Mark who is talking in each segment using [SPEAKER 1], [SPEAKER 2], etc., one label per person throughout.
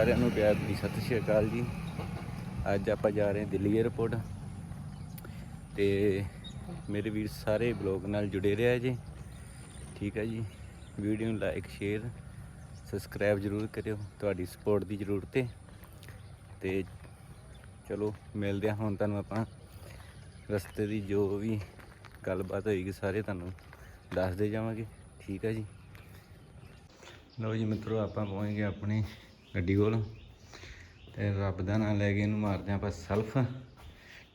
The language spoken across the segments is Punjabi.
[SPEAKER 1] ਸਾਰਿਆਂ ਨੂੰ ਪਿਆਰ ਦੀ ਸਤਿ ਸ਼੍ਰੀ ਅਕਾਲ ਜੀ। ਅੱਜ ਆਪਾਂ ਜਾ ਰਹੇ ਹਾਂ ਦਿੱਲੀ 에ਅਰਪੋਰਟ ਤੇ ਮੇਰੇ ਵੀਰ ਸਾਰੇ ਬਲੌਗ ਨਾਲ ਜੁੜੇ ਰਿਹਾ ਜੀ। ਠੀਕ ਹੈ ਜੀ। ਵੀਡੀਓ ਨੂੰ ਲਾਈਕ ਸ਼ੇਅਰ ਸਬਸਕ੍ਰਾਈਬ ਜ਼ਰੂਰ ਕਰਿਓ ਤੁਹਾਡੀ ਸਪੋਰਟ ਦੀ ਜ਼ਰੂਰਤ ਹੈ। ਤੇ ਚਲੋ ਮਿਲਦੇ ਹਾਂ ਹੁਣ ਤੁਹਾਨੂੰ ਆਪਾਂ। ਰਸਤੇ ਦੀ ਜੋ ਵੀ ਗੱਲਬਾਤ ਹੋਏਗੀ ਸਾਰੇ ਤੁਹਾਨੂੰ ਦੱਸਦੇ ਜਾਵਾਂਗੇ। ਠੀਕ ਹੈ ਜੀ। ਲਓ ਜੀ ਮਿੱਤਰੋ ਆਪਾਂ ਪਹੁੰਚ ਗਏ ਆਪਣੇ ਗੱਡੀ ਕੋਲ। ਤੇ ਰੱਬ ਦਾ ਨਾਮ ਲੈ ਕੇ ਇਹਨੂੰ ਮਾਰਦੇ ਹਾਂ ਆਪਾਂ ਸੈਲਫ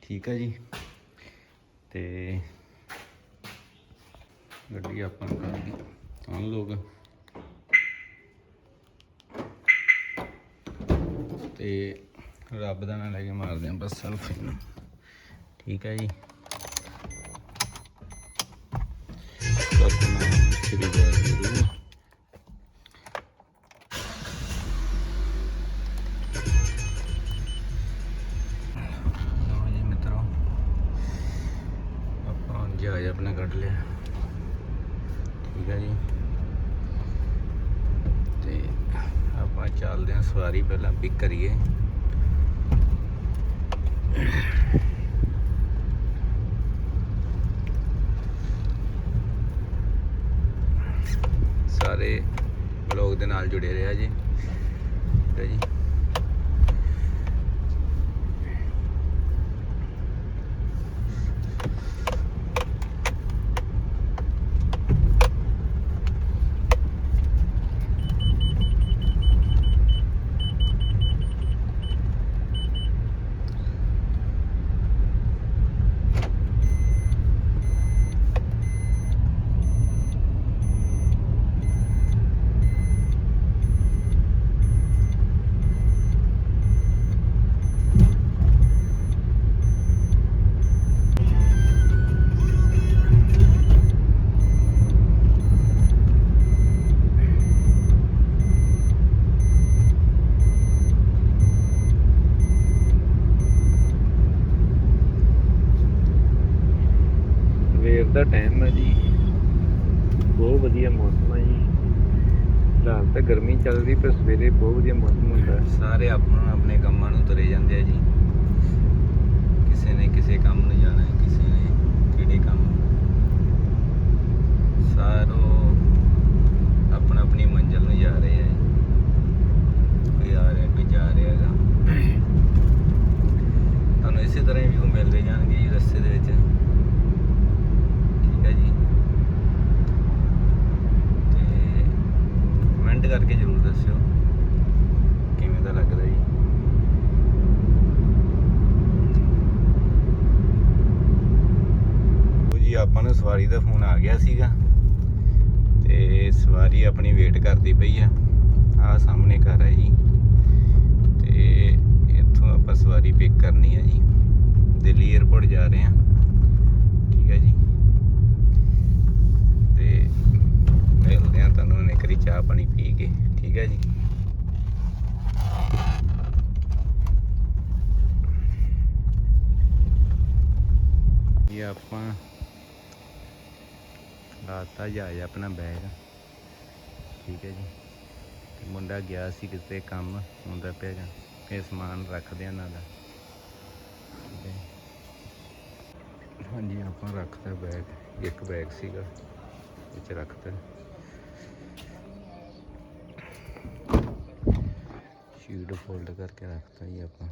[SPEAKER 1] ਠੀਕ ਹੈ ਜੀ। ਤੇ ਗੱਡੀ ਆਪਾਂ ਨੂੰ ਕਰ ਹਾਂ ਲੋਕ। ਤੇ ਰੱਬ ਦਾ ਨਾਮ ਲੈ ਕੇ ਮਾਰਦੇ ਹਾਂ ਬਸ ਸੈਲਫ ਇਹਨੂੰ। ਠੀਕ ਹੈ ਜੀ। ਸਤਿਨਾਮ ਸ੍ਰੀ ਅਕਾਲ ਲਓ ਜੀ ਮਿੱਤਰੋ ਆਪਾਂ ਜਹਾਜ਼ ਆਪਣਾ ਕੱਢ ਲਿਆ ਠੀਕ ਹੈ ਜੀ ਤੇ ਆਪਾਂ ਚੱਲਦੇ ਹਾਂ ਸਵਾਰੀ ਪਹਿਲਾਂ ਪਿਕ ਕਰੀਏ ਸਾਰੇ ਬਲੌਗ ਦੇ ਨਾਲ ਜੁੜੇ ਰਿਹਾ ਜੀ ਠੀਕ ਹੈ ਜੀ ਸਵੇਰ ਦਾ ਟਾਈਮ ਹੈ ਜੀ ਬਹੁਤ ਵਧੀਆ ਮੌਸਮ ਹੈ ਜੀ ਫਿਲਹਾਲ ਤਾਂ ਗਰਮੀ ਚੱਲ ਰਹੀ ਪਰ ਸਵੇਰੇ ਬਹੁਤ ਵਧੀਆ ਮੌਸਮ ਹੁੰਦਾ ਸਾਰੇ ਆਪਣਾ ਆਪਣੇ ਕੰਮਾਂ ਨੂੰ ਤੁਰੇ ਜਾਂਦੇ ਆ ਜੀ। ਕਿਸੇ ਨੇ ਕਿਸੇ ਕੰਮ ਨੂੰ ਜਾਣਾ ਹੈ, ਕਿਸੇ ਨੇ ਕਿਹੜੇ ਕੰਮ ਸਾਰੋ ਆਪਣਾ ਆਪਣੀ ਮੰਜ਼ਿਲ ਨੂੰ ਜਾ ਰਹੇ ਆ ਕੋਈ ਆ ਰਿਹਾ, ਕੋਈ ਜਾ ਰਿਹਾ ਹੈਗਾ। ਤੁਹਾਨੂੰ ਇਸੇ ਤਰ੍ਹਾਂ ਹੀ ਵਿਊ ਮਿਲਦੇ ਜਾਣਗੇ ਜੀ ਰਸਤੇ ਦੇ ਵਿੱਚ। ਠੀਕ ਹੈ ਜੀ। ਤੇ ਕਮੈਂਟ ਕਰਕੇ ਜ਼ਰੂਰ ਦੱਸਿਓ। ਲੱਗਦਾ ਜੀ। ਜੀ, ਆਪਾਂ ਨੂੰ ਸਵਾਰੀ ਦਾ ਫੋਨ ਆ ਗਿਆ ਸੀਗਾ ਤੇ ਸਵਾਰੀ ਆਪਣੀ ਵੇਟ ਕਰਦੀ ਪਈ ਆ। ਆ ਸਾਹਮਣੇ ਘਰ ਹੈ ਜੀ। ਤੇ ਇੱਥੋਂ ਆਪਾਂ ਸਵਾਰੀ ਪਿਕ ਕਰਨੀ ਹੈ ਜੀ। ਦਿੱਲੀ 에ਅਰਪੋਰਟ ਜਾ ਰਹੇ ਹਾਂ ਠੀਕ ਹੈ ਜੀ ਤੇ ਮਿਲਦੇ ਆ ਤੁਹਾਨੂੰ ਉਹਨੇ ਕਰੀ ਚਾਹ ਪਾਣੀ ਪੀ ਕੇ ਠੀਕ ਹੈ ਜੀ ਇਹ ਆਪਾਂ ਲਾਤਾ ਜਾ ਆਪਣਾ ਬੈਗ ਠੀਕ ਹੈ ਜੀ। ਤੇ ਮੁੰਡਾ ਗਿਆ ਸੀ ਕਿਤੇ ਕੰਮ, ਮੁੰਡਾ ਪਿਆ ਇਹ ਸਮਾਨ ਰੱਖਦੇ ਆ ਇਹਨਾਂ ਦਾ। ਹਾਂਜੀ, ਆਪਾਂ ਰੱਖਤਾ ਬੈਗ ਇੱਕ ਬੈਗ ਸੀਗਾ, ਵਿੱਚ ਰੱਖਤਾ। ਸ਼ੀਟ ਫੋਲਡ ਕਰਕੇ ਰੱਖਤਾ ਜੀ ਆਪਾਂ।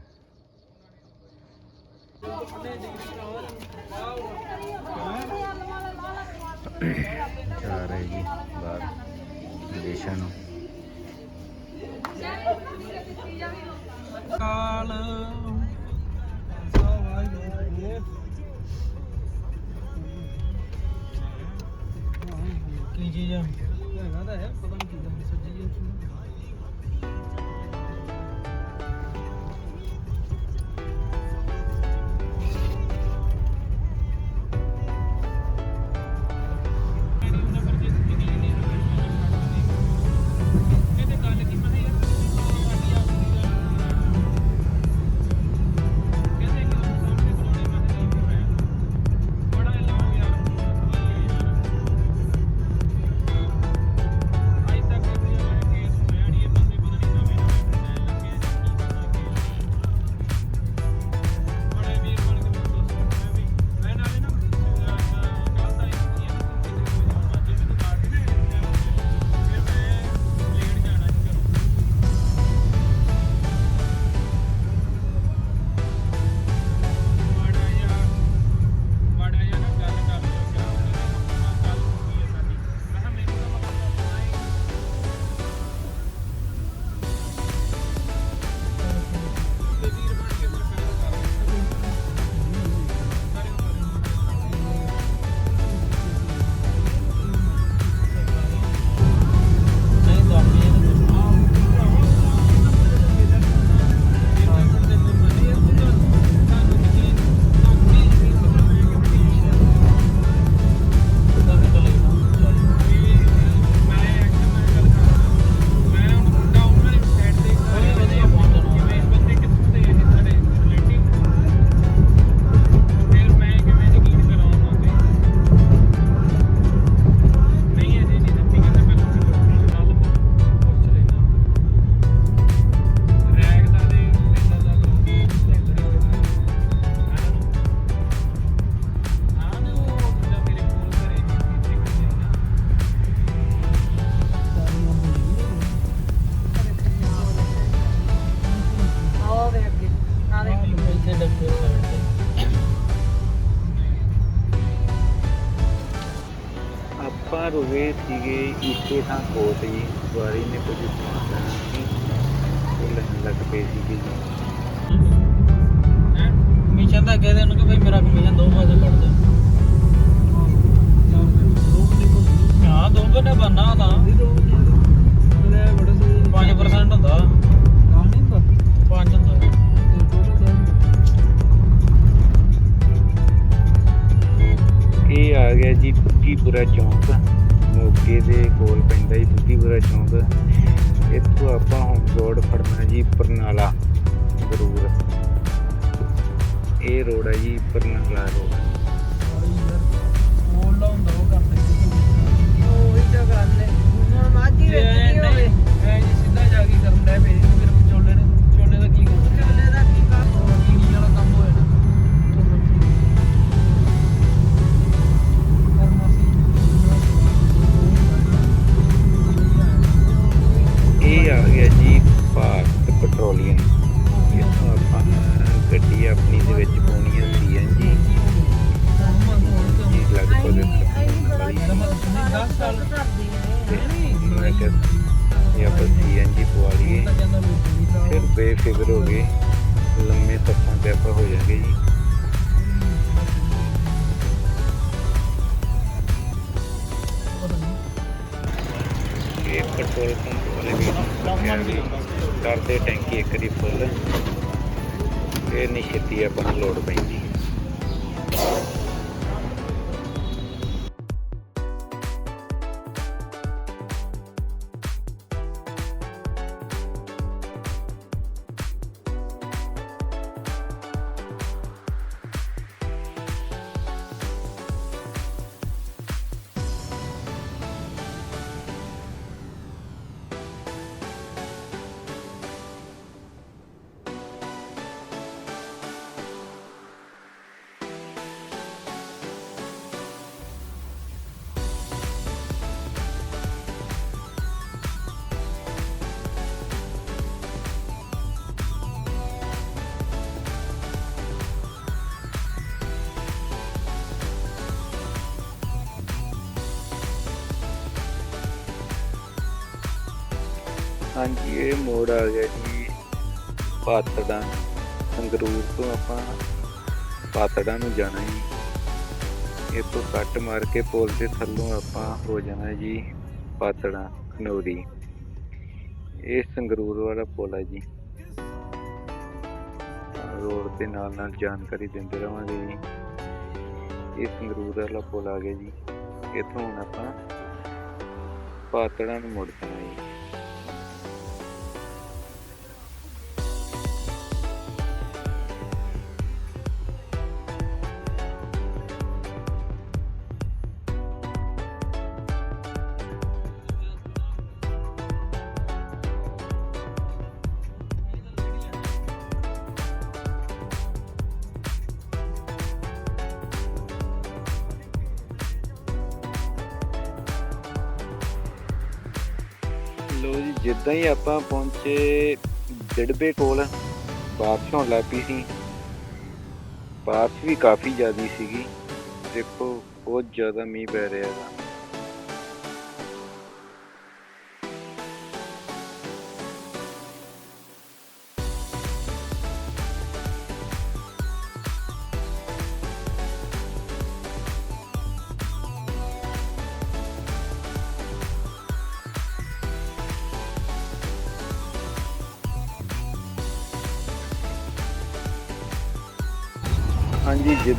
[SPEAKER 1] ਜਾ ਰਹੇ ਜੀ ਬਾਹਰ ਵਿਦੇਸ਼ਾਂ ਨੂੰ
[SPEAKER 2] ਕਾਲ ਕੀ ਚੀਜ਼ ਆ? ਹੈਗਾ ਤਾਂ ਹੈ, ਪਤਾ ਨਹੀਂ ਕੀ ਗੱਲ ਸੱਜੀ ਹੈ ਆ
[SPEAKER 3] ਗਿਆ ਜੀ ਭਾਰਤ ਪੈਟਰੋਲੀਅਮ। ਇੱਥੋਂ ਆਪਾਂ ਗੱਡੀ ਆਪਣੀ ਦੇ ਵਿੱਚ ਪਾਉਣੀ ਹੈ ਸੀਐਨਜੀ ਲਗਭਗ
[SPEAKER 4] ਦਸ ਸਾਲ
[SPEAKER 3] ਮੈਂ ਕਿਹਾ ਇਹ ਆਪਾਂ ਸੀਐਨਜੀ ਪਵਾ ਲਈਏ। ਫਿਰ ਬੇਫਿਕਰ ਹੋ ਗਏ। ਲੰਮੇ ਸਫ਼ਰਾਂ ਤੇ ਆਪਾਂ ਹੋ ਜਾਾਂਗੇ ਜੀ। ਇਹ ਪੈਟਰੋਲ ਕਰਦੇ ਟੈਂਕੀ ਇੱਕ ਦੀ ਫੁੱਲ। ਇਹ ਨਹੀਂ ਛੇਤੀ ਆਪਾਂ ਨੂੰ ਲੋੜ ਪੈਂਦੀ। ਹਾਂਜੀ, ਇਹ ਮੋੜ ਆ ਗਿਆ ਜੀ। ਪਾਤੜਾਂ, ਸੰਗਰੂਰ ਤੋਂ ਆਪਾਂ ਪਾਤੜਾਂ ਨੂੰ ਜਾਣਾ ਜੀ। ਇਹ ਤੋਂ ਕੱਟ ਮਾਰ ਕੇ ਪੁਲ ਦੇ ਥੱਲੋਂ ਆਪਾਂ ਹੋ ਜਾਣਾ ਜੀ, ਪਾਤੜਾਂ, ਖਨੋਰੀ। ਇਹ ਸੰਗਰੂਰ ਵਾਲਾ ਪੁਲ ਹੈ ਜੀ। ਰੋਡ ਦੇ ਨਾਲ ਨਾਲ ਜਾਣਕਾਰੀ ਦਿੰਦੇ ਰਵਾਂਗੇ ਜੀ। ਇਹ ਸੰਗਰੂਰ ਵਾਲਾ ਪੁਲ ਆ ਗਿਆ ਜੀ। ਇੱਥੋਂ ਹੁਣ ਆਪਾਂ ਪਾਤੜਾਂ ਨੂੰ ਮੁੜ ਜਾਣਾ ਜੀ। ਜੀ ਹੀ ਆਪਾਂ ਪਹੁੰਚੇ ਡਿੜਬੇ ਕੋਲ। ਬਾਰਿਸ਼ ਹੋਣ ਲੱਗ ਪਈ ਸੀ। ਬਾਰਿਸ਼ ਵੀ ਕਾਫੀ ਜ਼ਿਆਦੀ ਸੀਗੀ। ਦੇਖੋ, ਬਹੁਤ ਜ਼ਿਆਦਾ ਮੀਂਹ ਪੈ ਰਿਹਾ ਹੈ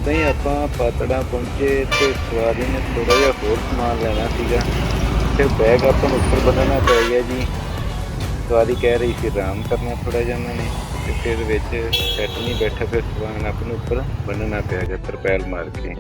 [SPEAKER 3] ਹਾਂਜੀ ਹੀ ਆਪਾਂ ਪਾਤੜਾ ਪਹੁੰਚੇ ਤੇ ਸਵਾਰੀ ਨੇ ਥੋੜਾ ਜਿਹਾ ਹੋਰ ਸਮਾਨ ਲੈਣਾ ਸੀਗਾ ਫਿਰ ਬੈਗ ਆਪਾਂ ਨੂੰ ਉੱਪਰ ਬੰਨਣਾ ਪੈ ਗਿਆ ਜੀ। ਸਵਾਰੀ ਕਹਿ ਰਹੀ ਸੀ ਆਰਾਮ ਕਰਨਾ ਥੋੜਾ ਜਿਹਾ ਉਹਨਾਂ ਨੇ ਤੇ ਫਿਰ ਵਿੱਚ ਸੈੱਟ ਨਹੀਂ ਬੈਠਾ ਫਿਰ ਸਮਾਨ ਆਪਾਂ ਨੂੰ ਉੱਪਰ ਬੰਨਣਾ ਪਿਆ ਗਿਆ ਤਰਪੈਲ ਮਾਰ ਕੇ।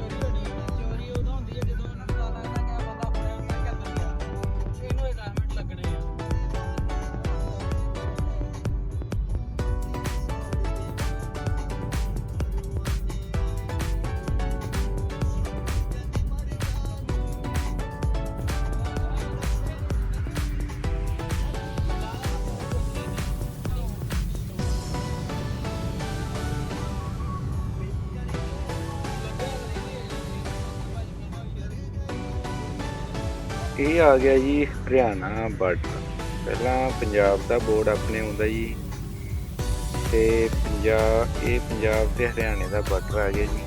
[SPEAKER 3] ਇਹ ਆ ਗਿਆ ਜੀ ਹਰਿਆਣਾ ਬਾਰਡਰ ਪਹਿਲਾਂ ਪੰਜਾਬ ਦਾ ਬੋਰਡ ਆਪਣੇ ਆਉਂਦਾ ਜੀ, ਤੇ ਪੰਜਾਬ, ਇਹ ਪੰਜਾਬ ਤੇ ਹਰਿਆਣੇ ਦਾ ਬਾਰਡਰ ਆ ਗਿਆ ਜੀ।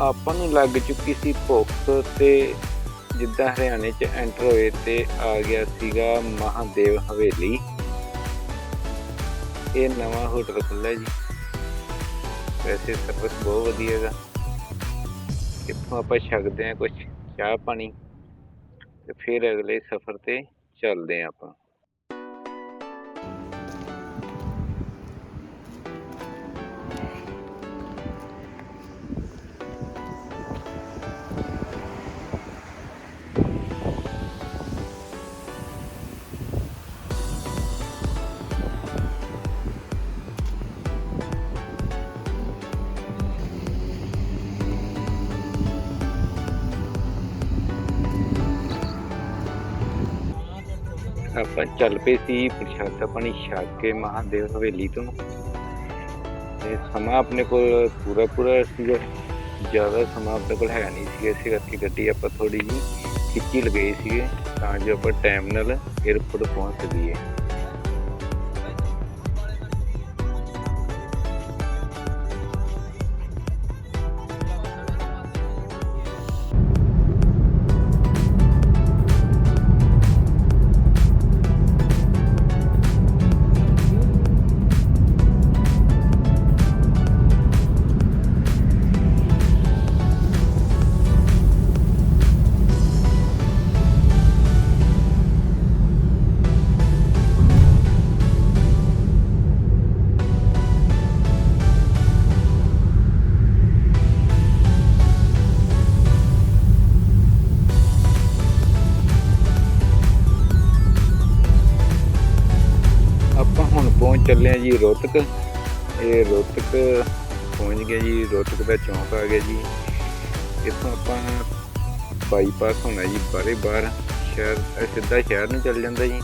[SPEAKER 3] ਆਪਾਂ ਨੂੰ ਲੱਗ ਚੁੱਕੀ ਸੀ ਭੁੱਖ ਤੇ ਜਿੱਦਾਂ ਹਰਿਆਣੇ ਚ ਐਂਟਰ ਹੋਏ ਤੇ ਆ ਗਿਆ ਸੀਗਾ ਮਹਾਦੇਵ ਹਵੇਲੀ। ਇਹ ਨਵਾਂ ਹੋਟਲ ਖੁੱਲ੍ਹਾ ਜੀ। ਵੈਸੇ ਸਰਵਿਸ ਬਹੁਤ ਵਧੀਆ ਹੈਗਾ ਇੱਥੋਂ ਆਪਾਂ ਛਕਦੇ ਹਾਂ ਕੁਝ ਚਾਹ ਪਾਣੀ ਤੇ ਫਿਰ ਅਗਲੇ ਸਫ਼ਰ ਤੇ ਚੱਲਦੇ ਹਾਂ ਆਪਾਂ। ਚੱਲ ਪਏ ਸੀ, ਪ੍ਰਸ਼ਾਦਾ ਪਾਣੀ ਛਕ ਕੇ ਮਹਾਦੇਵ ਹਵੇਲੀ ਤੋਂ। ਤੇ ਸਮਾਂ ਆਪਣੇ ਕੋਲ ਪੂਰਾ ਪੂਰਾ ਸੀਗਾ। ਜ਼ਿਆਦਾ ਸਮਾਂ ਆਪਣੇ ਕੋਲ ਹੈ ਨਹੀਂ ਸੀ ਇਸੇ ਕਰਕੇ ਗੱਡੀ ਆਪਾਂ ਥੋੜੀ ਜਿਹੀ ਖਿੱਚੀ ਲਗਾਈ ਸੀਗੇ, ਤਾਂ ਜੋ ਆਪਾਂ ਟਾਈਮ ਨਾਲ 에어ਪੋਰਟ ਪਹੁੰਚ ਸਕੀਏ। ਚੱਲੇ ਹਾਂ ਜੀ ਰੋਹਤਕ ਇਹ ਰੋਹਤਕ ਪਹੁੰਚ ਗਏ ਜੀ ਰੋਹਤਕ ਦਾ ਚੌਂਕ ਆ ਗਿਆ ਜੀ। ਇੱਥੋਂ ਆਪਾਂ ਬਾਈਪਾਸ ਹੋਣਾ ਜੀ ਬਾਰੇ ਬਾਹਰ। ਸ਼ਹਿਰ ਸਿੱਧਾ ਸ਼ਹਿਰ ਨੂੰ ਚੱਲ ਜਾਂਦਾ ਜੀ।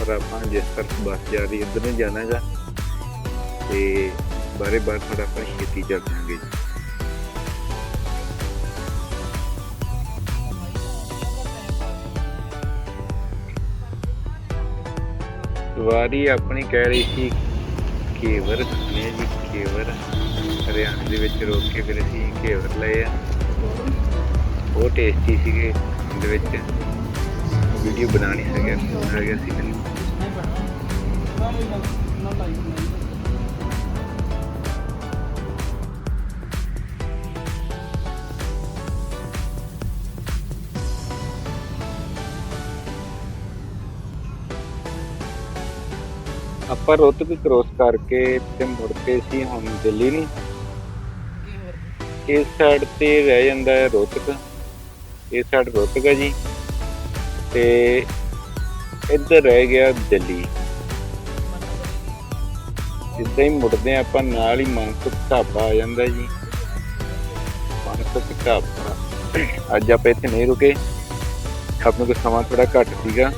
[SPEAKER 3] ਪਰ ਆਪਾਂ ਜਿਸ ਤਰ੍ਹਾਂ ਬੱਸ ਜਾ ਰਹੀ, ਇੱਧਰ ਨੂੰ ਜਾਣਾ ਹੈਗਾ ਤੇ ਬਾਰੇ ਬਾਹਰ ਥੋੜਾ ਆਪਾਂ ਛੇਤੀ ਚੱਲ ਜਾਵਾਂਗੇ ਜੀ। ਵਾਰੀ ਆਪਣੀ ਕਹਿ ਰਹੀ ਸੀ ਕੇਵਰ ਖਾਣੇ ਆ ਜੀ ਕੇਵਰ ਹਰਿਆਣੇ ਦੇ ਵਿੱਚ ਰੋਕ ਕੇ ਫਿਰ ਅਸੀਂ ਕੇਵਰ ਲਏ ਆ। ਉਹ ਟੇਸਟੀ ਸੀਗੇ ਦੇ ਵਿੱਚ। ਵੀਡੀਓ ਬਣਾ ਨਹੀਂ ਸਕਿਆ ਫੋਨ ਗਿਆ ਸੀ। ਮੈਨੂੰ ਆਪਾਂ ਰੋਹਤਕ ਕ੍ਰੋਸ ਕਰਕੇ ਤੇ ਮੁੜ ਕੇ ਸੀ ਹੁਣ ਦਿੱਲੀ ਨੂੰ। ਇਸ ਸਾਈਡ ਤੇ ਰਹਿ ਜਾਂਦਾ ਹੈ ਰੋਹਤਕ ਇਸ ਸਾਈਡ ਰੋਹਤਕ ਹੈ ਜੀ। ਤੇ ਇੱਧਰ ਰਹਿ ਗਿਆ ਦਿੱਲੀ। ਜਿੱਦਾਂ ਹੀ ਮੁੜਦੇ ਹਾਂ ਆਪਾਂ, ਨਾਲ ਹੀ ਮਾਨਸੁਖ ਢਾਬਾ ਆ ਜਾਂਦਾ ਜੀ। ਮਾਨਸੁਖ ਢਾਬਾ। ਅੱਜ ਆਪਾਂ ਇੱਥੇ ਨਹੀਂ ਰੁਕੇ। ਆਪਣੇ ਕੋਲ ਸਮਾਂ ਥੋੜਾ ਘੱਟ ਸੀਗਾ।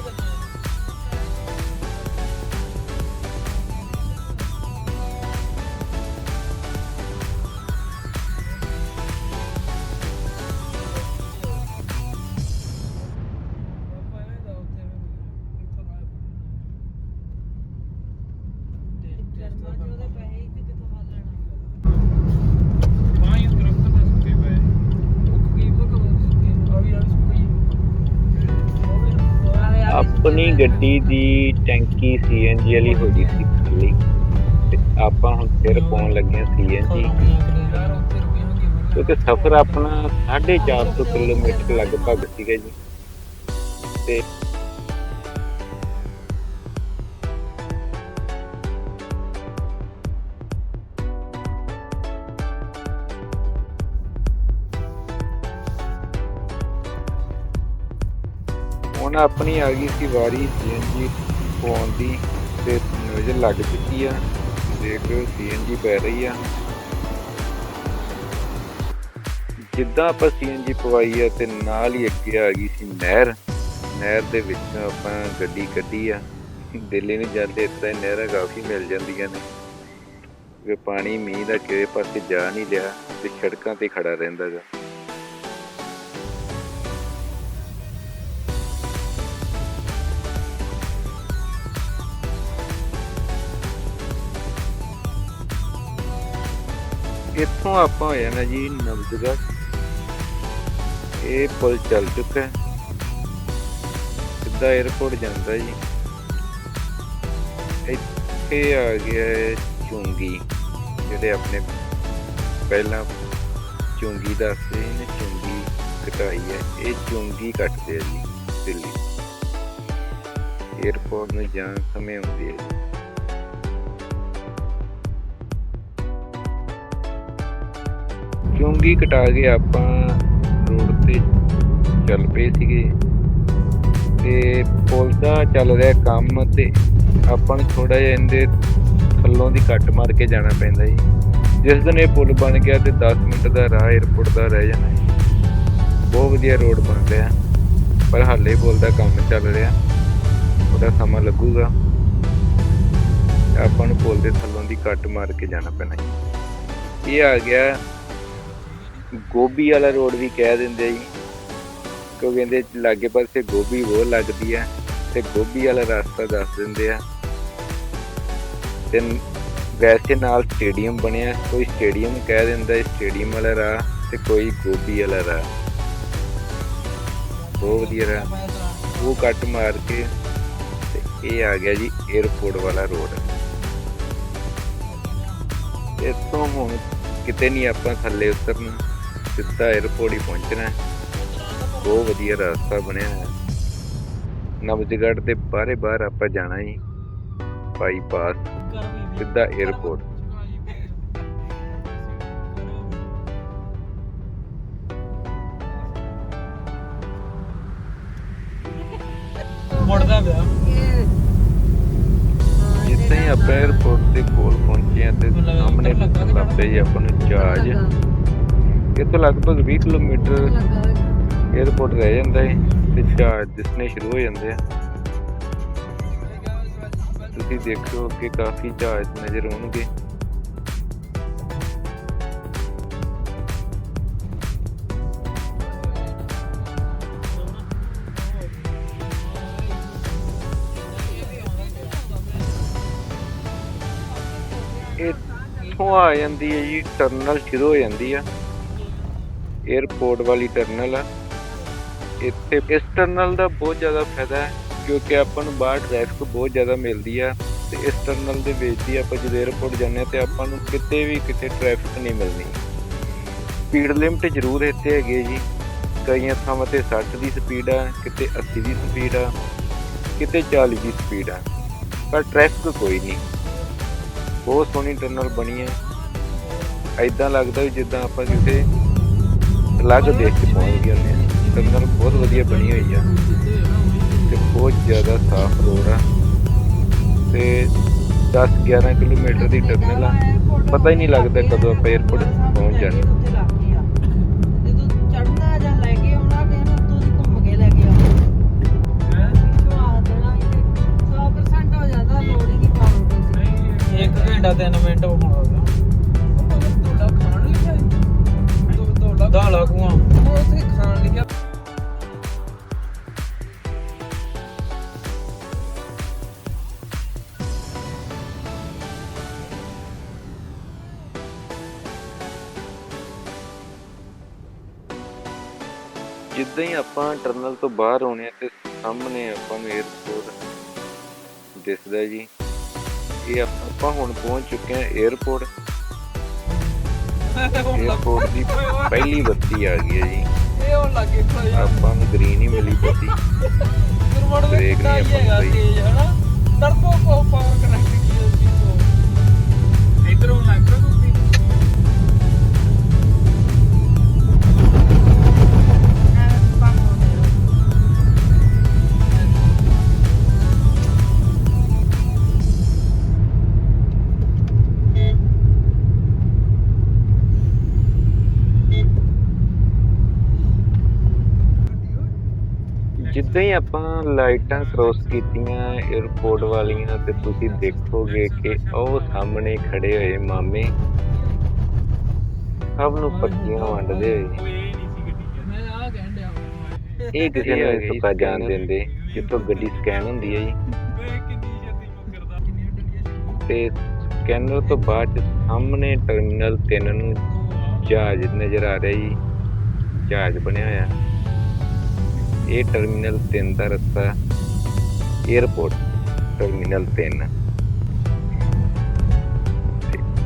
[SPEAKER 3] ਗੱਡੀ ਦੀ ਟੈਂਕੀ ਸੀਐਨਜੀ ਵਾਲੀ ਹੋ ਗਈ ਸੀ ਖਾਲੀ ਤੇ ਆਪਾਂ ਹੁਣ ਫਿਰ ਪਾਉਣ ਲੱਗੇ ਹਾਂ ਸੀਐਨਜੀ ਕਿਉਂਕਿ ਸਫ਼ਰ ਆਪਣਾ 450 ਕਿਲੋਮੀਟਰ ਲਗਭਗ ਸੀਗਾ ਜੀ। ਤੇ ਆਪਣੀ ਆ ਗਈ ਸੀ ਵਾਰੀ ਸੀਐਨਜੀ ਪਾਉਣ ਦੀ ਤੇ ਨੋਜ਼ਲ ਲੱਗ ਚੁੱਕੀ ਆ। ਦੇਖ ਲਓ, ਸੀਐਨਜੀ ਪੈ ਰਹੀ ਆ। ਜਿੱਦਾਂ ਆਪਾਂ ਸੀਐਨਜੀ ਪਵਾਈ ਆ ਤੇ ਨਾਲ ਹੀ ਅੱਗੇ ਆ ਗਈ ਸੀ ਨਹਿਰ। ਨਹਿਰ ਦੇ ਵਿੱਚ ਆਪਾਂ ਗੱਡੀ ਕੱਢੀ ਆ। ਦਿੱਲੀ ਨੂੰ ਜਾਂਦੇ, ਇਸ ਤਰ੍ਹਾਂ ਨਹਿਰਾਂ ਕਾਫੀ ਮਿਲ ਜਾਂਦੀਆਂ ਨੇ। ਕਿ ਪਾਣੀ ਮੀਂਹ ਦਾ ਕਿਵੇਂ ਪਾਸੇ ਜਾ ਨਹੀਂ ਰਿਹਾ ਤੇ ਸੜਕਾਂ ਤੇ ਖੜਾ ਰਹਿੰਦਾ ਇੱਥੋਂ ਆਪਾਂ ਹੋਇਆ ਨਾ ਜੀ ਨਵਜਗਾ। ਇਹ ਪੁਲ ਚੱਲ ਚੁੱਕਾ ਸਿੱਧਾ 에어ਪੋਰਟ ਜਾਂਦਾ ਜੀ। ਇੱਥੇ ਆ ਗਿਆ ਹੈ ਚੁੰਗੀ, ਜਿਹੜੇ ਆਪਣੇ ਪਹਿਲਾਂ ਚੁੰਗੀ ਦੱਸਦੇ ਨੇ, ਚੁੰਗੀ ਕਟਾਈ ਹੈ। ਇਹ ਚੁੰਗੀ ਕੱਟਦੇ ਆ ਜੀ ਦਿੱਲੀ। 에어ਪੋਰਟ ਨੂੰ ਜਾਣ ਸਮੇਂ ਹੁੰਦੀ ਹੈ ਜੀ। ਜੀ ਕਟਾ ਕੇ ਆਪਾਂ ਰੋਡ ਤੇ ਚੱਲ ਪਏ ਸੀਗੇ। ਤੇ ਪੁਲ ਦਾ ਚੱਲ ਰਿਹਾ ਕੰਮ ਤੇ ਆਪਾਂ ਨੂੰ ਥੋੜਾ ਜਿਹਾ ਇਹਦੇ ਥੱਲੋਂ ਦੀ ਕੱਟ ਮਾਰ ਕੇ ਜਾਣਾ ਪੈਂਦਾ ਜੀ। ਜਿਸ ਦਿਨ ਇਹ ਪੁਲ ਬਣ ਗਿਆ ਤੇ 10 ਮਿੰਟ ਦਾ ਰਾਹ 에어ਪੋਰਟ ਦਾ ਰਹਿ ਜਾਣਾ ਜੀ। ਬਹੁਤ ਵਧੀਆ ਰੋਡ ਬਣ ਰਿਹਾ। ਪਰ ਹਾਲੇ ਪੁਲ ਦਾ ਕੰਮ ਚੱਲ ਰਿਹਾ। ਥੋੜਾ ਸਮਾਂ ਲੱਗੂਗਾ। ਆਪਾਂ ਨੂੰ ਪੁਲ ਦੇ ਥੱਲੋਂ ਦੀ ਕੱਟ ਮਾਰ ਕੇ ਜਾਣਾ ਪੈਣਾ ਜੀ। ਇਹ ਆ ਗਿਆ ਗੋਭੀ ਵਾਲਾ ਰੋਡ ਵੀ ਕਹਿ ਦਿੰਦੇ ਜੀ। ਕਿਉਂਕਿ ਕਹਿੰਦੇ ਲਾਗੇ ਪਾਸੇ ਗੋਭੀ ਬਹੁਤ ਲੱਗਦੀ ਆ ਤੇ ਗੋਭੀ ਵਾਲਾ ਰਸਤਾ ਦੱਸ ਦਿੰਦੇ ਆ। ਤੇ ਵੈਸੇ ਨਾਲ ਸਟੇਡੀਅਮ ਬਣਿਆ, ਕੋਈ ਸਟੇਡੀਅਮ ਕਹਿ ਦਿੰਦਾ ਸਟੇਡੀਅਮ ਵਾਲਾ ਰਾਹ ਤੇ ਕੋਈ ਗੋਭੀ ਵਾਲਾ ਰਾਹ। ਬਹੁਤ ਵਧੀਆ ਰਾਹ। ਉਹ ਕੱਟ ਮਾਰ ਕੇ ਤੇ ਇਹ ਆ ਗਿਆ ਜੀ 에어ਪੋਰਟ ਵਾਲਾ ਰੋਡ ਇੱਥੋਂ ਹੁਣ ਕਿਤੇ ਨਹੀਂ ਆਪਾਂ ਥੱਲੇ ਉਤਰਨਾ। ਸਿੱਧਾ 에어ਪੋਰਟ ਹੀ ਪਹੁੰਚਣਾ ਹੈ। ਬਹੁਤ ਵਧੀਆ ਰਸਤਾ ਬਣਿਆ ਹੈ। ਨਵਜਗੜ੍ਹ ਦੇ ਬਾਰੇ ਬਾਹਰ ਆਪਾਂ ਜਾਣਾ ਹੀ ਬਾਈਪਾਸ ਸਿੱਧਾ 에어ਪੋਰਟ ਜਿੱਥੇ ਆਪਾਂ 에어ਪੋਰਟ ਦੇ ਕੋਲ ਪਹੁੰਚੇ ਆ ਤੇ ਸਾਹਮਣੇ ਲੱਭਦੇ ਹੀ ਆਪਾਂ ਨੂੰ ਜਹਾਜ਼। ਇੱਥੋਂ ਲਗਭਗ 20 ਕਿਲੋਮੀਟਰ 에어ਪੋਰਟ ਰਹਿ ਜਾਂਦਾ ਹੈ ਤੇ ਜਹਾਜ਼ ਦਿਸਣੇ ਸ਼ੁਰੂ ਹੋ ਜਾਂਦੇ ਆ। ਤੁਸੀਂ ਦੇਖੋ ਕਿ ਕਾਫੀ ਜਹਾਜ਼ ਨਜ਼ਰ ਆਉਣਗੇ। ਇੱਥੋਂ ਆ ਜਾਂਦੀ ਹੈ ਜੀ ਟਰਨਲ ਸ਼ੁਰੂ ਹੋ ਜਾਂਦੀ ਆ। ਏਅਰਪੋਰਟ ਵਾਲੀ ਟਰਨਲ ਆ। ਇੱਥੇ ਇਸ ਟਰਨਲ ਦਾ ਬਹੁਤ ਜ਼ਿਆਦਾ ਫਾਇਦਾ ਕਿਉਂਕਿ ਆਪਾਂ ਨੂੰ ਬਾਹਰ ਟ੍ਰੈਫਿਕ ਬਹੁਤ ਜ਼ਿਆਦਾ ਮਿਲਦੀ ਆ ਤੇ ਇਸ ਟਰਨਲ ਦੇ ਵਿੱਚ ਦੀ ਆਪਾਂ ਜਦੋਂ ਏਅਰਪੋਰਟ ਜਾਂਦੇ ਤੇ ਆਪਾਂ ਨੂੰ ਕਿਤੇ ਵੀ ਕਿਤੇ ਟ੍ਰੈਫਿਕ ਨਹੀਂ ਮਿਲਣੀ। ਸਪੀਡ ਲਿਮਟ ਜ਼ਰੂਰ ਇੱਥੇ ਹੈਗੀ ਜੀ। ਕਈਆਂ ਥਾਵਾਂ ਤੇ 60 ਦੀ ਸਪੀਡ ਆ, ਕਿਤੇ 80 ਦੀ ਸਪੀਡ ਆ, ਕਿਤੇ 40 ਦੀ ਸਪੀਡ ਆ। ਪਰ ਟ੍ਰੈਫਿਕ ਕੋਈ ਨਹੀਂ। ਬਹੁਤ ਸੋਹਣੀ ਟਰਨਲ ਬਣੀ ਹੈ ਐਦਾਂ ਲੱਗਦਾ ਜਿੱਦਾਂ ਆਪਾਂ ਕਿਤੇ ਅਲੱਗ ਦੇਸ਼ 'ਚ ਪਹੁੰਚ ਗਏ ਹੁੰਦੇ ਹਾਂ ਟਰਨਲ ਬਹੁਤ ਵਧੀਆ ਬਣੀ ਹੋਈ ਆ। ਤੇ ਬਹੁਤ ਜ਼ਿਆਦਾ ਸਾਫ਼ ਰੋਡ ਆ। ਤੇ 10 11 ਕਿਲੋਮੀਟਰ ਦੀ ਟਰਨਲ ਆ। ਪਤਾ ਹੀ ਨਹੀਂ ਲੱਗਦਾ ਕਦੋਂ ਆਪਾਂ 에어ਪੋਰਟ ਪਹੁੰਚ ਜਾਣਾ
[SPEAKER 5] ਜਦੋਂ ਚੜਨਾ ਜਾਂ
[SPEAKER 4] ਖਾਦਾ ਲਾਗੂਆਂ ਉੱਥੇ ਖਾਣ ਲਿਆ
[SPEAKER 3] ਜਿੱਦਾਂ ਹੀ ਆਪਾਂ ਟਰਨਲ ਤੋਂ ਬਾਹਰ ਆਉਣੇ ਆ ਤੇ ਸਾਹਮਣੇ ਆਪਾਂ ਨੂੰ ਏਅਰਪੋਰਟ ਦਿਸਦਾ ਜੀ। ਇਹ ਆਪਾਂ ਹੁਣ ਪਹੁੰਚ ਚੁੱਕੇ ਹਾਂ ਏਅਰਪੋਰਟ 에어ਪੋਰਟ ਦੀ ਪਹਿਲੀ ਬੱਤੀ ਆ ਗਈ ਹੈ ਜੀ।
[SPEAKER 4] ਇਹ ਉਹ ਲੱਗੇ ਖੜਾ
[SPEAKER 3] ਆਪਾਂ ਨੂੰ ਗ੍ਰੀਨ ਹੀ ਮਿਲੀ ਬੱਤੀ।
[SPEAKER 4] ਗੁਰਮੜ ਦੇ
[SPEAKER 3] ਬ੍ਰੇਕ ਨਹੀਂ
[SPEAKER 4] ਹੀ ਹੈਗਾ
[SPEAKER 3] ਨੂੰ
[SPEAKER 4] ਤੇਜ਼ ਹਨਾ? ਤੜਕੋ ਕੋ ਪਾਵਰ ਕਨੈਕਟ ਕੀ ਹੋਈ ਤੋਂ ਇਧਰੋਂ ਲੱਗ ਰਿਹਾ
[SPEAKER 3] ਜਿੱਦਾਂ ਹੀ ਆਪਾਂ ਲਾਈਟਾਂ ਕ੍ਰੋਸ ਕੀਤੀਆਂ 에어ਪੋਰਟ ਵਾਲੀਆਂ ਤੇ ਤੁਸੀਂ ਦੇਖੋਗੇ ਕਿ ਉਹ ਸਾਹਮਣੇ ਖੜੇ ਹੋਏ ਮਾਮੇ ਸਭ ਨੂੰ ਪੱਕੀਆਂ ਵੰਡਦੇ ਹੋਏ। ਇਹ ਕਿਸੇ ਨੂੰ ਨਹੀਂ ਸੁੱਕਾ ਜਾਣ ਦਿੰਦੇ ਜਿੱਥੋਂ ਗੱਡੀ ਸਕੈਨ ਹੁੰਦੀ ਹੈ ਜੀ। ਤੇ ਸਕੈਨਰ ਤੋਂ ਬਾਅਦ 'ਚ ਸਾਹਮਣੇ ਟਰਮੀਨਲ 3 ਨੂੰ ਜਹਾਜ਼ ਨਜ਼ਰ ਆ ਰਿਹਾ ਜੀ। ਜਹਾਜ਼ ਬਣਿਆ ਹੋਇਆ। ਇਹ ਟਰਮੀਨਲ 3 ਦਾ ਰਸਤਾ 에어ਪੋਰਟ ਟਰਮੀਨਲ 3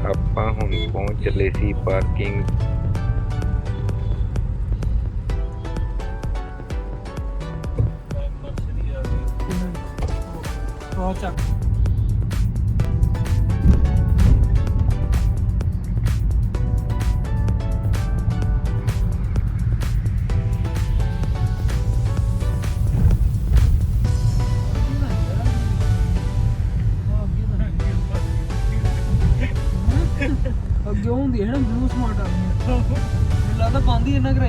[SPEAKER 3] ਆਪਾਂ ਹੁਣ ਪਹੁੰਚ ਚਲੇ ਸੀ ਪਾਰਕਿੰਗ
[SPEAKER 4] ਹੋ ਚੱਕ ਲੱਗਦਾ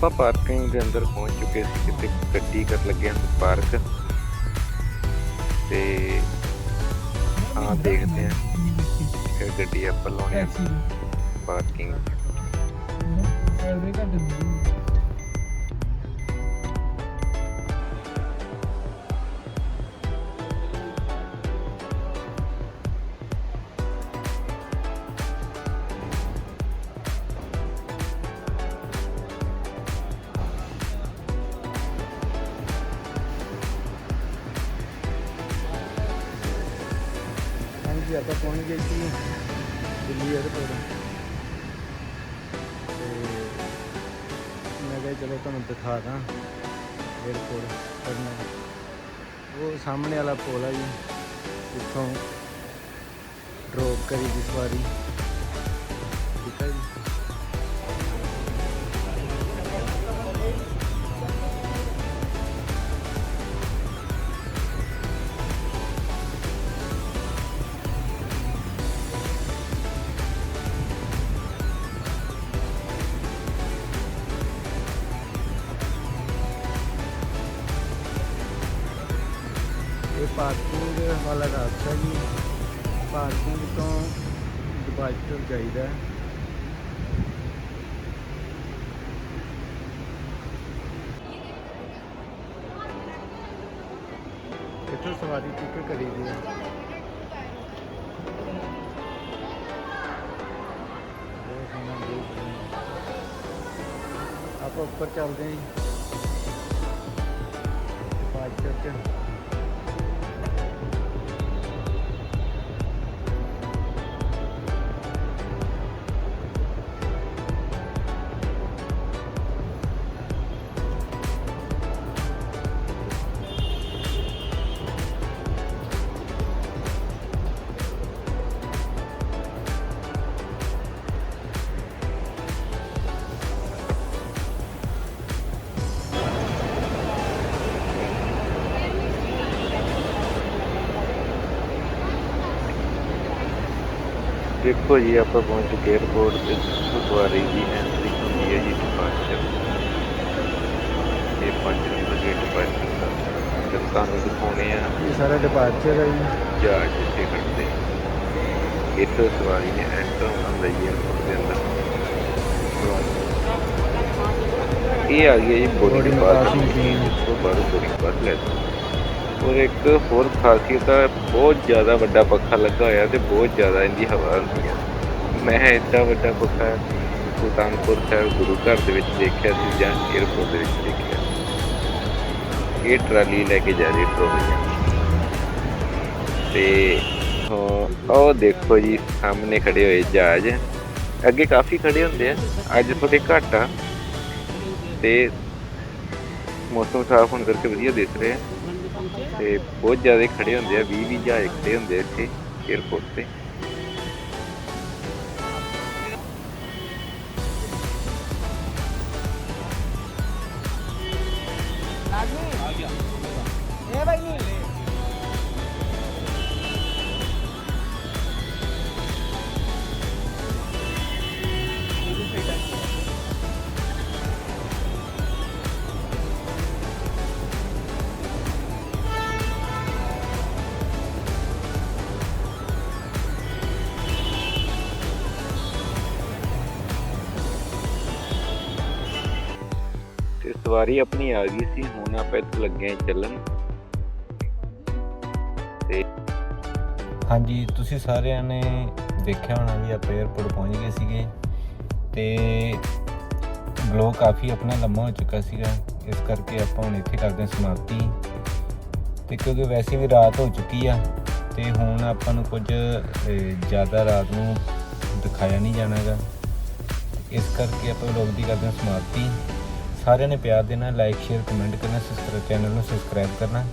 [SPEAKER 3] ਆਪਾਂ ਪਾਰਕਿੰਗ ਦੇ ਅੰਦਰ ਪਹੁੰਚ ਚੁੱਕੇ ਸੀ ਕਿਤੇ ਗੱਡੀ ਕਰ ਲੱਗੇ ਹਾਂ ਪਾਰਕ। ਤੇ ਹਾਂ ਦੇਖਦੇ ਹਾਂ ਫਿਰ ਗੱਡੀ ਆਪਾਂ ਲਾਉਣੀ ਆ। ਪਾਰਕਿੰਗ। ਪਹੁੰਚ ਗਏ ਸੀ ਦਿੱਲੀ 에ਅਰਪੋਰਟ ਤੇ ਮੈਂ ਕਿਹਾ ਚਲੋ ਤੁਹਾਨੂੰ ਦਿਖਾ ਦਾਂ 에ਅਰਪੋਰਟ ਟਰਮੀਨਲ ਉਹ ਸਾਹਮਣੇ ਵਾਲਾ ਪੁਲ ਆ ਜੀ, ਜਿੱਥੋਂ ਡ੍ਰੌਪ ਕਰੀ ਦੀ ਸਵਾਰੀ। ਪਾਰਕਿੰਗ ਵਾਲਾ ਰਸਤਾ ਜੀ ਪਾਰਕਿੰਗ ਤੋਂ ਡਿਪਾਰਚਰ ਜਾਈਦਾ ਹੈ। ਇੱਥੋਂ ਸਵਾਰੀ ਟਿਕਟ ਕਰੀਦੀ ਹੈ ਬਹੁਤ ਸੋਹਣਾ view ਬਣਿਆ। ਆਪਾਂ ਉੱਪਰ ਚੱਲਦੇ ਹਾਂ ਜੀ ਡਿਪਾਰਚਰ ਦੇਖੋ ਜੀ ਆਪਾਂ ਪਹੁੰਚ ਚੁੱਕੇ 에ਅਰਪੋਰਟ ਤੇ ਸਵਾਰੀ ਦੀ ਐਂਟਰੀ ਹੁੰਦੀ ਹੈ ਜੀ ਡਿਪਾਰਚਰ ਇਹ ਪੰਜ ਨੰਬਰ ਗੇਟ ਡਿਪਾਰਚਰ ਦਾ ਤੇ ਤੁਹਾਨੂੰ ਦਿਖਾਉਣੇ ਆ
[SPEAKER 1] ਇਹ ਸਾਰਾ ਡਿਪਾਰਚਰ ਹੈ ਜੀ
[SPEAKER 3] ਜਹਾਜ਼ ਜਿੱਥੇ ਖੜਦੇ ਇੱਥੇ ਸਵਾਰੀ ਨੇ ਐਂਟਰ ਹੋਣਾ ਲਈ 에ਅਰਪੋਰਟ ਦੇ ਅੰਦਰ ਇਹ ਆ ਗਿਆ ਜੀ boarding
[SPEAKER 1] Boarding
[SPEAKER 3] pass
[SPEAKER 1] passing scene।
[SPEAKER 3] ਇਸ ਤੋਂ ਬਾਅਦ ਬੋਰਡਿੰਗ ਪਾਸ ਲੈ ਔਰ ਇੱਕ ਹੋਰ ਖਾਸੀਅਤ ਆ ਬਹੁਤ ਜ਼ਿਆਦਾ ਵੱਡਾ ਪੱਖਾ ਲੱਗਾ ਹੋਇਆ ਤੇ ਬਹੁਤ ਜ਼ਿਆਦਾ ਇਹਦੀ ਹਵਾ ਹੁੰਦੀ ਆ। ਮੈਂ ਇੱਡਾ ਵੱਡਾ ਪੱਖਾ ਸੁਲਤਾਨਪੁਰ ਸਾਹਿਬ ਗੁਰੂ ਘਰ ਦੇ ਵਿੱਚ ਦੇਖਿਆ ਸੀ ਜਾਂ 에ਅਰਪੋਰਟ ਦੇ ਵਿੱਚ ਦੇਖਿਆ ਇਹ ਟਰਾਲੀ ਲੈ ਕੇ ਜਾ ਰਹੀ ਟਰੋਲੀਆਂ ਤੇ ਹਾਂ, ਉਹ ਦੇਖੋ ਜੀ ਸਾਹਮਣੇ ਖੜੇ ਹੋਏ ਜਹਾਜ਼। ਅੱਗੇ ਕਾਫੀ ਖੜੇ ਹੁੰਦੇ ਆ। ਅੱਜ ਥੋੜੇ ਘੱਟ ਆ। ਤੇ ਮੌਸਮ ਸਾਫ਼ ਹੋਣ ਕਰਕੇ ਵਧੀਆ ਦਿਖ ਰਿਹਾ। ਤੇ ਬਹੁਤ ਜ਼ਿਆਦਾ ਖੜੇ ਹੁੰਦੇ ਆ 20 20 ਜਹਾਜ਼ ਖੜੇ ਹੁੰਦੇ ਆ ਇੱਥੇ
[SPEAKER 1] 에어ਪੋਰਟ ਤੇ। ਸਵਾਰੀ ਆਪਣੀ ਆ ਗਈ ਸੀ, ਹੁਣ ਆਪਾਂ ਇੱਥੇ ਲੱਗੇ ਹਾਂ ਚੱਲਣ। ਤੇ ਹਾਂਜੀ, ਤੁਸੀਂ ਸਾਰਿਆਂ ਨੇ ਦੇਖਿਆ ਹੋਣਾ ਵੀ ਆਪਾਂ 에어ਪੋਰਟ ਪਹੁੰਚ ਗਏ ਸੀਗੇ ਤੇ ਬਲੌਗ ਕਾਫੀ ਆਪਣਾ ਲੰਮਾ ਹੋ ਚੁੱਕਾ ਸੀਗਾ, ਇਸ ਕਰਕੇ ਆਪਾਂ ਹੁਣ ਇੱਥੇ ਕਰਦੇ ਹਾਂ ਸਮਾਪਤੀ। ਤੇ ਕਿਉਂਕਿ ਵੈਸੇ ਵੀ ਰਾਤ ਹੋ ਚੁੱਕੀ ਆ, ਤੇ ਹੁਣ ਆਪਾਂ ਨੂੰ ਕੁਝ ਜ਼ਿਆਦਾ ਰਾਤ ਨੂੰ ਦਿਖਾਇਆ ਨਹੀਂ ਜਾਣਾਗਾ। ਇਸ ਕਰਕੇ ਆਪਾਂ ਵਲੌਗ ਦੀ ਕਰਦੇ ਹਾਂ ਸਮਾਪਤੀ। ਸਾਰਿਆਂ ਨੇ ਪਿਆਰ ਦੇਣਾ ਲਾਈਕ ਸ਼ੇਅਰ ਕਮੈਂਟ ਕਰਨਾ ਸਬਸਕ੍ਰਾਈਬ ਚੈਨਲ ਨੂੰ ਸਬਸਕ੍ਰਾਈਬ ਕਰਨਾ।